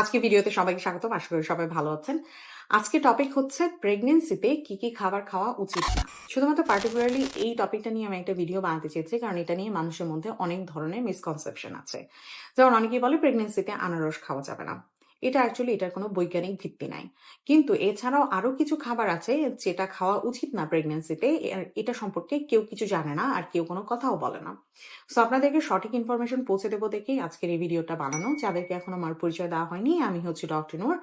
আজকে ভিডিওতে সবাইকে স্বাগত আশা করি সবাই ভালো আছেন। আজকে টপিক হচ্ছে প্রেগনেন্সিতে কি কি খাবার খাওয়া উচিত না। শুধুমাত্র পার্টিকুলারলি এই টপিকটা নিয়ে আমি একটা ভিডিও বানাতে চেয়েছি, কারণ এটা নিয়ে মানুষের মধ্যে অনেক ধরনের মিসকনসেপশন আছে। যেমন অনেকেই বলে প্রেগনেন্সিতে আনারস খাওয়া যাবে না। এটা অ্যাকচুয়ালি এটার কোনো বৈজ্ঞানিক ভিত্তি নাই। কিন্তু এছাড়াও আরও কিছু খাবার আছে যেটা খাওয়া উচিত না প্রেগনেন্সিতে এটা সম্পর্কে কেউ কিছু জানে না আর কেউ কোনো কথাও বলে না। সো আপনাদেরকে সঠিক ইনফরমেশন পৌঁছে দেবো দেখেই আজকের এই ভিডিওটা বানানো। যাদেরকে এখন আমার পরিচয় দেওয়া হয়নি, আমি হচ্ছি ডক্টর নূর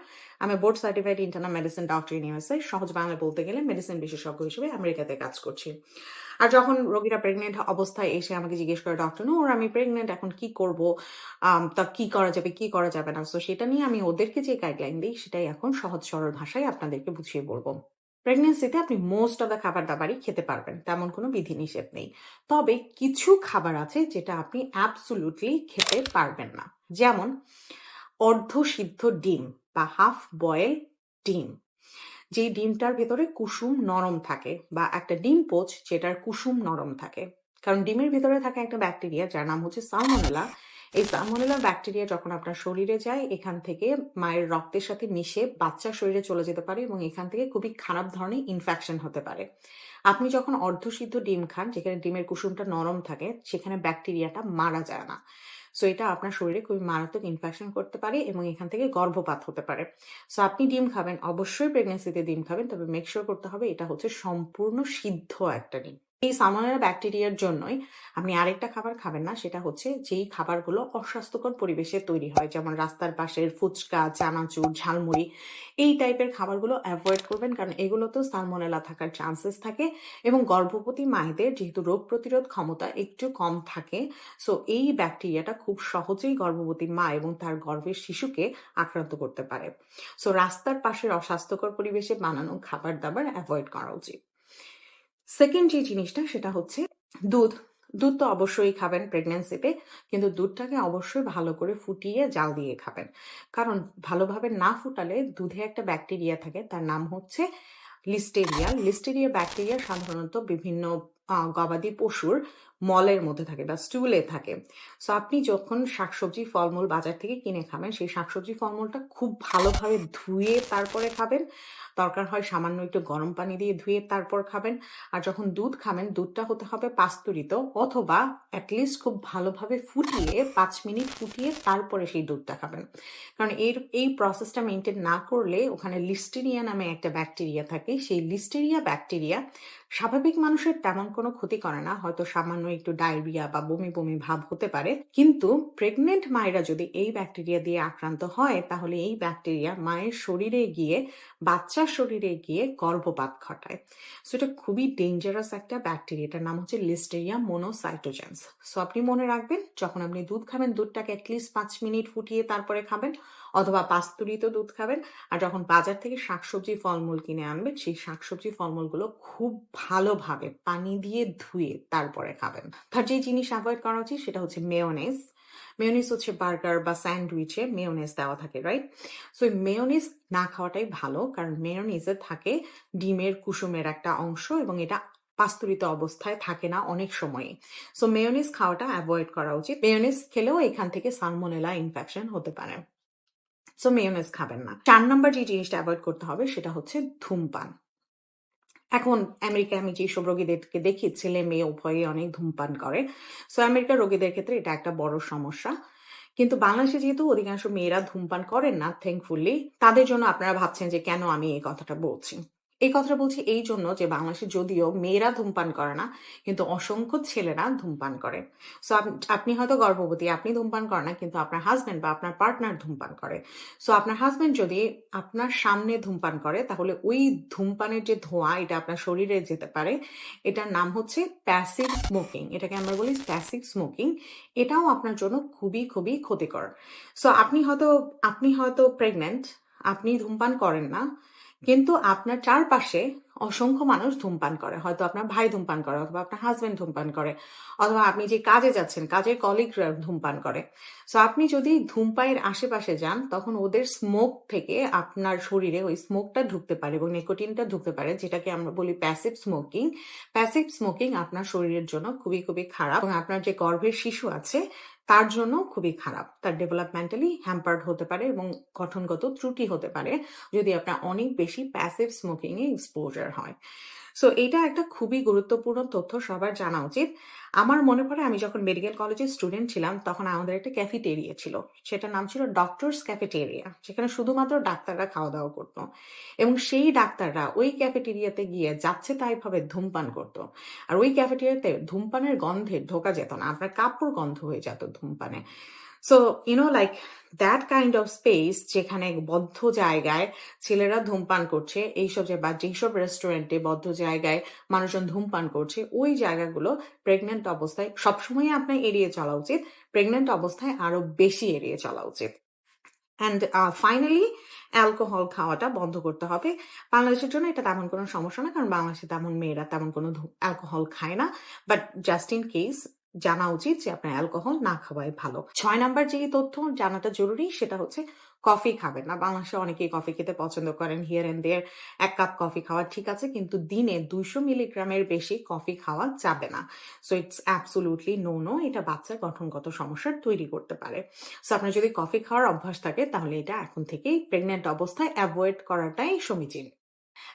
আমি board certified internal medicine doctor ইউনিভার্সে সহজ বাংলা বলতে গেলে মেডিসিন বিশেষজ্ঞ হিসেবে আমেরিকাতে কাজ করছি। আর যখন রোগীরা প্রেগনেন্ট অবস্থায় এসে আমাকে জিজ্ঞেস করে ডক্টর নূর আমি প্রেগনেন্ট এখন কি করব? তা কি করা যাবে, কি করা যাবে না? তো সেটা নিয়ে আমি ওদেরকে যে গাইডলাইন দিই, সেটাই এখন সহজ সরল ভাষায় আপনাদেরকে বুঝিয়ে বলব। প্রেগনেন্সিতে আপনি মোস্ট অফ দ্য খাবার দাবারই খেতে পারবেন, তেমন কোনো বিধি নিষেধ নেই। তবে কিছু খাবার আছে যেটা আপনি অ্যাবসুলুটলি খেতে পারবেন না। যেমন অর্ধ সিদ্ধ ডিম বা হাফ বয়েল ডিম। যেই ডিমটার ভেতরে কুসুম নরম থাকে বা একটা ডিম পোচ যেটার কুসুম নরম থাকে। কারণ ডিমের ভেতরে থাকে একটা ব্যাকটেরিয়া যার নাম হচ্ছে সালমোনেলা এই সালমোনেলা ব্যাকটেরিয়া যখন আপনার শরীরে যায়, এখান থেকে মায়ের রক্তের সাথে মিশে বাচ্চার শরীরে চলে যেতে পারে এবং এখান থেকে খুবই খারাপ ধরনের ইনফেকশন হতে পারে। আপনি যখন অর্ধসিদ্ধ ডিম খান, যেখানে ডিমের কুসুমটা নরম থাকে, সেখানে ব্যাকটেরিয়াটা মারা যায় না। সো এটা আপনার শরীরে খুবই মারাত্মক ইনফেকশন করতে পারে এবং এখান থেকে গর্ভপাত হতে পারে। সো আপনি ডিম খাবেন, অবশ্যই প্রেগনেন্সিতে ডিম খাবেন, তবে মেক শিওর করতে হবে এটা হচ্ছে সম্পূর্ণ সিদ্ধ একটা ডিম। এই সালমোনেলা ব্যাকটেরিয়ার জন্যই আপনি আরেকটা খাবার খাবেন না, সেটা হচ্ছে যেই খাবারগুলো অস্বাস্থ্যকর পরিবেশে তৈরি হয়, যেমন রাস্তার পাশের ফুচকা, চানাচুর, ঝালমুড়ি, এই টাইপের খাবারগুলো অ্যাভয়েড করবেন। কারণ এগুলোতেও সালমোনেলা থাকার চান্সেস থাকে এবং গর্ভবতী মায়েদের যেহেতু রোগ প্রতিরোধ ক্ষমতা একটু কম থাকে সো এই ব্যাকটেরিয়াটা খুব সহজেই গর্ভবতী মা এবং তার গর্ভের শিশুকে আক্রান্ত করতে পারে। সো রাস্তার পাশের অস্বাস্থ্যকর পরিবেশে বানানো খাবার দাবার অ্যাভয়েড করা উচিত। সেকেন্ড যে জিনিসটা, সেটা হচ্ছে দুধ। দুধ তো অবশ্যই খাবেন প্রেগনেন্সিতে কিন্তু দুধটাকে অবশ্যই ভালো করে ফুটিয়ে জাল দিয়ে খাবেন। কারণ ভালোভাবে না ফুটালে দুধে একটা ব্যাকটেরিয়া থাকে, তার নাম হচ্ছে লিস্টেরিয়া লিস্টেরিয়া ব্যাকটেরিয়া সাধারণত বিভিন্ন গবাদি পশুর মলের মধ্যে থাকে বা স্টুলে থাকে। সো আপনি যখন শাকসবজি, ফলমূল বাজার থেকে কিনে খাবেন, সেই শাকসবজি, ফলমূলটা খুব ভালোভাবে ধুয়ে তারপরে খাবেন। দরকার হয় সামান্য একটু গরম পানি দিয়ে ধুয়ে তারপর খাবেন। আর যখন দুধ খাবেন, দুধটা হতে হবে পাস্তুরিত অথবা অ্যাটলিস্ট খুব ভালোভাবে ফুটিয়ে পাঁচ মিনিট ফুটিয়ে তারপরে সেই দুধটা খাবেন। কারণ এর, এই প্রসেসটা মেনটেন না করলে ওখানে লিস্টেরিয়া নামে একটা ব্যাকটেরিয়া থাকে। সেই লিস্টেরিয়া ব্যাকটেরিয়া স্বাভাবিক মানুষের তেমন কোনো ক্ষতি করে না। হয়তো সামান্য একটু ডায়রিয়া বা বমি বমি ভাব হতে পারে। কিন্তু প্রেগনেন্ট মায়েরা যদি এই ব্যাকটেরিয়া দিয়ে আক্রান্ত হয়, তাহলে এই ব্যাকটেরিয়া মায়ের শরীরে গিয়ে, বাচ্চার শরীরে গিয়ে গর্ভপাত ঘটায়। সো এটা খুবই ডেঞ্জারাস একটা ব্যাকটেরিয়া এটার নাম হচ্ছে লিস্টেরিয়া মোনোসাইটোজেন্স সো আপনি মনে রাখবেন, যখন আপনি দুধ খাবেন, দুধটাকে অ্যাটলিস্ট পাঁচ মিনিট ফুটিয়ে তারপরে খাবেন। অথবা পাস্তুরিত দুধ খাবেন। আর যখন বাজার থেকে শাকসবজি ফলমূল কিনে আনবেন, সেই শাকসবজি ফলমূলগুলো খুব ভালোভাবে পানি দিয়ে ধুয়ে তারপরে খাবেন। তার যে জিনিস অ্যাভয়েড করা উচিত, সেটা হচ্ছে মেয়োনেজ মেয়োনিজ হচ্ছে বার্গার বা স্যান্ডউইচে মেয়োনেজ দেওয়া থাকে রাইট সো এই মেয়োনিজ না খাওয়াটাই ভালো, কারণ মেয়োনিজে থাকে ডিমের কুসুমের একটা অংশ এবং এটা পাস্তুরিত অবস্থায় থাকে না অনেক সময়ে। সো মেয়োনিজ খাওয়াটা অ্যাভয়েড করা উচিত। মেয়োনিজ খেলেও এখান থেকে সালমোনেলা ইনফেকশন হতে পারে। সো মেয়োনেজ খাবেন না। চার নম্বর যে জিনিসটা অ্যাভয়েড করতে হবে, সেটা হচ্ছে ধূমপান। এখন আমেরিকায় আমি যেসব রোগীদেরকে দেখি, ছেলে মেয়ে উভয়ে অনেক ধূমপান করে। সো আমেরিকার রোগীদের ক্ষেত্রে এটা একটা বড় সমস্যা। কিন্তু বাংলাদেশে যেহেতু অধিকাংশ মেয়েরা ধূমপান করেন না থ্যাঙ্কফুলি তাদের জন্য আপনারা ভাবছেন যে কেন আমি এই কথাটা বলছি? এই কথাটা বলছি এই জন্য যে বাংলাদেশে যদিও মেয়েরা ধূমপান করে না, কিন্তু অসংখ্য ছেলেরা ধূমপান করে। সো আপনি হয়তো গর্ভবতী, আপনি ধূমপান করেন না, কিন্তু আপনার হাজবেন্ড বা আপনার পার্টনার ধূমপান করে। সো আপনার হাজবেন্ড যদি আপনার সামনে ধূমপান করে, তাহলে ওই ধূমপানের যে ধোঁয়া, এটা আপনার শরীরে যেতে পারে। এটার নাম হচ্ছে প্যাসিভ স্মোকিং এটাকে আমরা বলি প্যাসিভ স্মোকিং এটাও আপনার জন্য খুবই খুবই ক্ষতিকর। সো আপনি হয়তো আপনি হয়তো প্রেগনেন্ট আপনি ধূমপান করেন না কিন্তু আপনার চারপাশে অসংখ্য মানুষ ধূমপান করে। হয়তো আপনার ভাই ধূমপান করে, অথবা আপনার হাজবেন্ড ধূমপান করে, অথবা আপনি যে কাজে যাচ্ছেন, কাজের কলিগরা ধূমপান করে। সো আপনি যদি ধূমপাইয়ের আশেপাশে যান, তখন ওদের স্মোক থেকে আপনার শরীরে ওই স্মোকটা ঢুকতে পারে এবং নিকোটিনটা ঢুকতে পারে, যেটাকে আমরা বলি প্যাসিভ স্মোকিং প্যাসিভ স্মোকিং আপনার শরীরের জন্য খুবই খুবই খারাপ এবং আপনার যে গর্ভের শিশু আছে, তার জন্য খুবই খারাপ। তার ডেভেলপমেন্টালি হ্যাম্পার্ড হতে পারে এবং গঠনগত ত্রুটি হতে পারে যদি আপনার অনেক বেশি প্যাসিভ স্মোকিং এ এক্সপোজার হয়। সো এইটা একটা খুবই গুরুত্বপূর্ণ তথ্য সবার জানা উচিত। আমার মনে পড়ে আমি যখন মেডিকেল কলেজের স্টুডেন্ট ছিলাম, তখন আমাদের একটা ক্যাফেটেরিয়া ছিল। সেটার নাম ছিল ডক্টরস ক্যাফেটেরিয়া। যেখানে শুধুমাত্র ডাক্তাররা খাওয়া-দাওয়া করত। এবং সেই ডাক্তাররা ওই ক্যাফেটেরিয়াতে গিয়ে যাচ্ছে তাইভাবে ধূমপান করত। আর ওই ক্যাফেটেরিয়াতে ধূমপানের গন্ধে ঢোকা যেত না। আপনার কাপড় গন্ধ হয়ে যেত ধূমপানে। So you know like that kind of space যেখানে বদ্ধ জায়গায় ছেলেরা ধূমপান করছে, এইসব যে, বা যেসব রেস্টুরেন্টে বদ্ধ জায়গায় মানুষজন ধূমপান করছে, ওই জায়গাগুলো প্রেগনেন্ট অবস্থায় সবসময় আপনার এড়িয়ে চলা উচিত। প্রেগনেন্ট অবস্থায় আরও বেশি এড়িয়ে চলা উচিত। অ্যান্ড ফাইনালি অ্যালকোহল খাওয়াটা বন্ধ করতে হবে। বাংলাদেশের জন্য এটা তেমন কোনো সমস্যা না। কারণ বাংলাদেশে তেমন মেয়েরা তেমন কোনো অ্যালকোহল খায় না। বাট জাস্ট ইন কেস জানা উচিত যে আপনার অ্যালকোহল না খাওয়াই ভালো। ছয় নাম্বার যে তথ্য জানাটা জরুরি সেটা হচ্ছে কফি খাবেন না। বাংলাদেশে অনেকেই কফি খেতে পছন্দ করেন। হিয়ার অ্যান্ড দেয়ার এক কাপ কফি খাওয়া ঠিক আছে। কিন্তু দিনে ২০০ মিলিগ্রামের বেশি কফি খাওয়া যাবে না। So it's absolutely no, no. এটা বাচ্চার গঠনগত সমস্যার তৈরি করতে পারে। সো আপনার যদি কফি খাওয়ার অভ্যাস থাকে তাহলে এটা এখন থেকেই প্রেগন্যান্ট অবস্থায় অ্যাভয়েড করাটাই সমীচীন।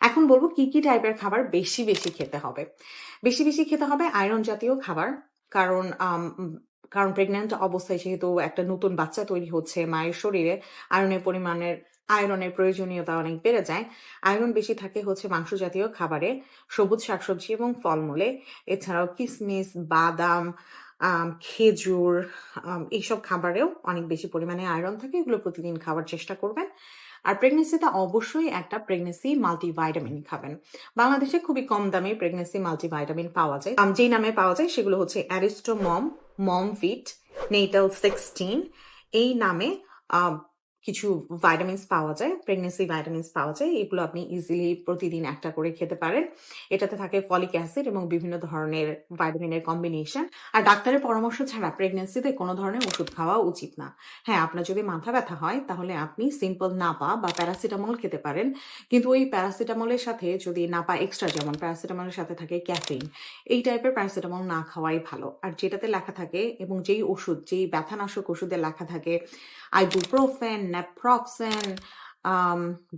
এখন বলব কি, কি টাইপের খাবার বেশি, বেশি খেতে হবে। বেশি, বেশি খেতে হবে আয়রন জাতীয় খাবার। কারণ কারণ প্রেগন্যান্ট অবস্থায় যেহেতু একটা নতুন বাচ্চা তৈরি হচ্ছে মায়ের শরীরে আয়রনের পরিমাণের আয়রনের প্রয়োজনীয়তা অনেক বেড়ে যায়। আয়রন বেশি থাকে হচ্ছে মাংস জাতীয় খাবারে, সবুজ শাকসবজি এবং ফলমূলে। এছাড়াও কিসমিস, বাদাম, খেজুর এইসব খাবারেও অনেক বেশি পরিমাণে আয়রন থাকে। এগুলো প্রতিদিন খাওয়ার চেষ্টা করবেন। আর প্রেগনেন্সিতে অবশ্যই একটা প্রেগনেন্সি মাল্টিভাইটামিন খাবেন। বাংলাদেশে খুবই কম দামে প্রেগনেন্সি মাল্টিভাইটামিন পাওয়া যায়। যেই নামে পাওয়া যায় সেগুলো হচ্ছে অ্যারিস্টোমম মম, ফিট নেটাল 16 এই নামে কিছু ভাইটামিনস পাওয়া যায়। প্রেগনেন্সি ভাইটামিনস পাওয়া যায়। এগুলো আপনি ইজিলি প্রতিদিন একটা করে খেতে পারেন। এটাতে থাকে ফলিক অ্যাসিড এবং বিভিন্ন ধরনের ভাইটামিনের কম্বিনেশন। আর ডাক্তারের পরামর্শ ছাড়া প্রেগন্যান্সিতে কোনো ধরনের ওষুধ খাওয়া উচিত না। হ্যাঁ, আপনার যদি মাথা ব্যথা হয় তাহলে আপনি সিম্পল নাপা বা প্যারাসিটামল খেতে পারেন। কিন্তু ওই প্যারাসিটামলের সাথে যদি নাপা এক্সট্রা যেমন প্যারাসিটামলের সাথে থাকে ক্যাফেইন, এই টাইপের প্যারাসিটামল না খাওয়াই ভালো। আর যেটাতে লেখা থাকে এবং যেই ওষুধ, যেই ব্যথানাশক ওষুধে লেখা থাকে আইবুপ্রোফেন, ন্যাপ্রক্সেন,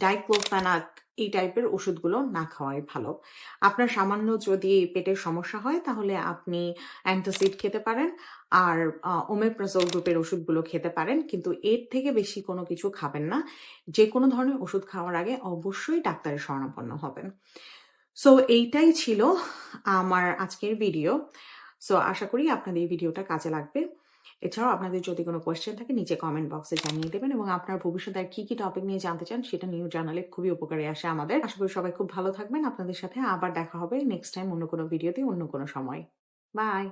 ডাইক্লোফেনাক এই টাইপের ওষুধগুলো না খাওয়াই ভালো। আপনার সামান্য যদি পেটের সমস্যা হয় তাহলে আপনি অ্যান্টাসিড খেতে পারেন। আর ওমেপ্রাজোল গ্রুপের ওষুধগুলো খেতে পারেন। কিন্তু এর থেকে বেশি কোনো কিছু খাবেন না। যে কোনো ধরনের ওষুধ খাওয়ার আগে অবশ্যই ডাক্তারের শরণাপন্ন হবেন। সো এইটাই ছিল আমার আজকের ভিডিও। সো আশা করি আপনাদের এই ভিডিওটা কাজে লাগবে। এছাড়াও আপনাদের যদি কোনো কোয়েশ্চেন থাকে নিচে কমেন্ট বক্সে জানিয়ে দেবেন এবং আপনার ভবিষ্যতে আর কি, কি টপিক নিয়ে জানতে চান সেটা নিয়েও জানালে খুবই উপকারে আসে আমাদের। আশা করি সবাই খুব ভালো থাকবেন। আপনাদের সাথে আবার দেখা হবে নেক্সট টাইম অন্য কোনো ভিডিওতে অন্য কোনো সময়। বাই।